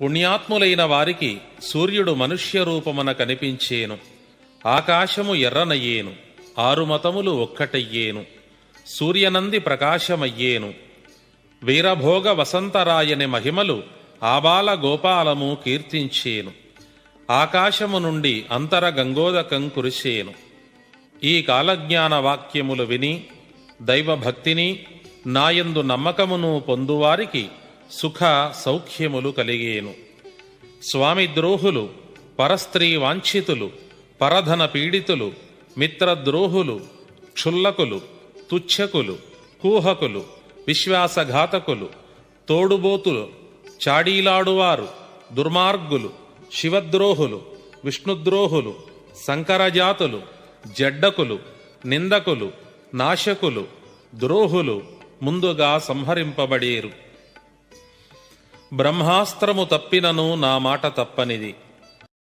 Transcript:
పుణ్యాత్ములైన వారికి సూర్యుడు మనుష్య రూపమున కనిపించేను. ఆకాశము ఎర్రనయ్యేను. ఆరు మతములు ఒక్కటయ్యేను. సూర్యనంది ప్రకాశమయ్యేను. వీరభోగ వసంతరాయని మహిమలు ఆబాల గోపాలము కీర్తించేను. ఆకాశము నుండి అంతర గంగోదకం కురిసేను. ఈ కాలజ్ఞాన వాక్యములు విని దైవభక్తిని నాయందు నమ్మకమును పొందువారికి సుఖ సౌఖ్యములు కలిగేను. స్వామి ద్రోహులు పరస్త్రీ వాంఛితులు పరధన పీడితులు మిత్రద్రోహులు క్షుల్లకులు తుచ్చకులు కూహకులు విశ్వాసఘాతకులు తోడుబోతులు చాడీలాడువారు దుర్మార్గులు శివద్రోహులు విష్ణుద్రోహులు సంకరజాతులు జడ్డకులు నిందకులు నాశకులు ద్రోహులు ముందుగా సంహరింపబడేరు. బ్రహ్మాస్త్రము తప్పినను నా మాట తప్పనిది.